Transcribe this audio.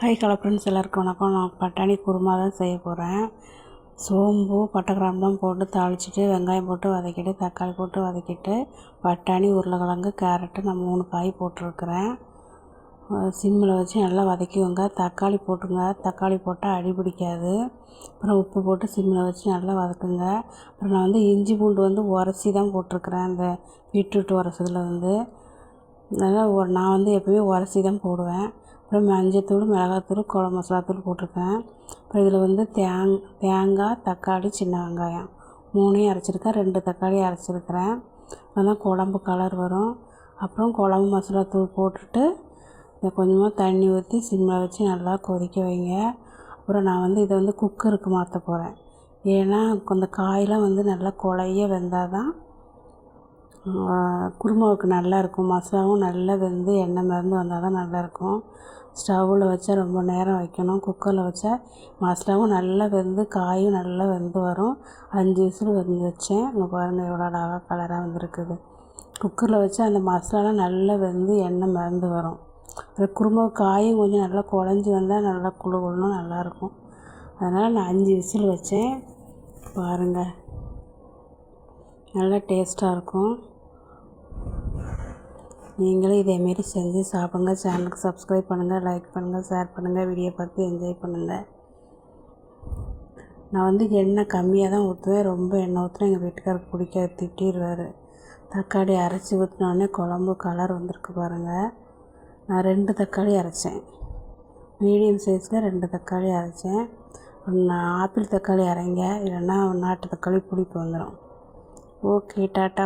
கை கலப்புன்னு சிலருக்கு எல்லாருக்கும் வணக்கம். நான் பட்டாணி குருமா தான் செய்ய போகிறேன் சோம்பு பட்டை கிராம்புலாம் போட்டு தாளிச்சிட்டு வெங்காயம் போட்டு வதக்கிட்டு தக்காளி போட்டு வதக்கிட்டு பட்டாணி உருளைக்கிழங்கு கேரட்டு நான் மூணு காய் போட்டிருக்கிறேன். சிம்மில் வச்சு நல்லா வதக்கிக்கோங்க. தக்காளி போட்டுங்க. தக்காளி போட்டால் அடி பிடிக்காது. அப்புறம் உப்பு போட்டு சிம்மில் வச்சு நல்லா வதக்குங்க. அப்புறம் நான் வந்து இஞ்சி பூண்டு வந்து உரசி தான் போட்டிருக்கிறேன் அந்த பீட்ரூட் உரசதுல வந்து. அதனால் நான் வந்து எப்போயுமே உரசி தான் போடுவேன். அப்புறம் மஞ்சத்தூள் மிளகாத்தூள் குழம்பு மசாலாத்தூள் போட்டிருக்கேன். அப்புறம் இதில் வந்து தேங் தேங்காய் தக்காளி சின்ன வெங்காயம். மூணையும் அரைச்சிருக்கேன். ரெண்டு தக்காளி அரைச்சிருக்கிறேன். அதான் குழம்பு கலர் வரும். அப்புறம் குழம்பு மசாலாத்தூள் போட்டுட்டு இதை கொஞ்சமாக தண்ணி ஊற்றி சிம்மில் வச்சு நல்லா கொதிக்க வைங்க. அப்புறம் நான் வந்து இதை வந்து குக்கருக்கு மாற்ற போகிறேன் ஏன்னா அந்த காயெலாம் வந்து நல்லா குழைய வெந்தால் தான் குருமாவுக்கு நல்லாயிருக்கும். மசாலாவும் நல்லா வெந்து எண்ணெய் மருந்து வந்தால் தான் நல்லாயிருக்கும். ஸ்டவ்வில் வச்சா ரொம்ப நேரம் வைக்கணும். குக்கரில் வச்சா மசாலாவும் நல்லா வெந்து காயும் நல்லா வெந்து வரும். அஞ்சு விசில் வெந்து வச்சேன். இங்கே பாருங்கள் எவ்வளோ அழகாக கலராக வந்திருக்குது. குக்கரில் வச்சா அந்த மசாலாலாம் நல்லா வெந்து எண்ணெய் மருந்து வரும். அப்புறம் குருமா காயும் கொஞ்சம் நல்லா குழஞ்சி வந்தால் நல்லா குழு குழுன்னு நல்லாயிருக்கும். அதனால் நான் அஞ்சு விசில் வச்சேன். பாருங்கள் நல்லா டேஸ்ட்டாக இருக்கும். நீங்களும் இதேமாரி செஞ்சு சாப்பிடுங்க. சேனலுக்கு சப்ஸ்கிரைப் பண்ணுங்கள் லைக் பண்ணுங்கள் ஷேர் பண்ணுங்கள் வீடியோ பார்த்து என்ஜாய் பண்ணுங்கள் நான் வந்து எண்ணெய் கம்மியாக தான் ஊற்றுவேன். ரொம்ப எண்ணெய் ஊற்றினா எங்கள் வீட்டுக்காரர் பிடிக்காது திட்டிடுவார் தக்காளி அரைச்சி ஊற்றினோடனே குழம்பு கலர் வந்திருக்கு பாருங்கள் நான் ரெண்டு தக்காளி அரைச்சேன். மீடியம் சைஸில் ரெண்டு தக்காளி அரைச்சேன். ஆப்பிள் தக்காளி அரைங்க இல்லைன்னா நாட்டு தக்காளி புளிப்பு வந்துடும் ఓకే టాటా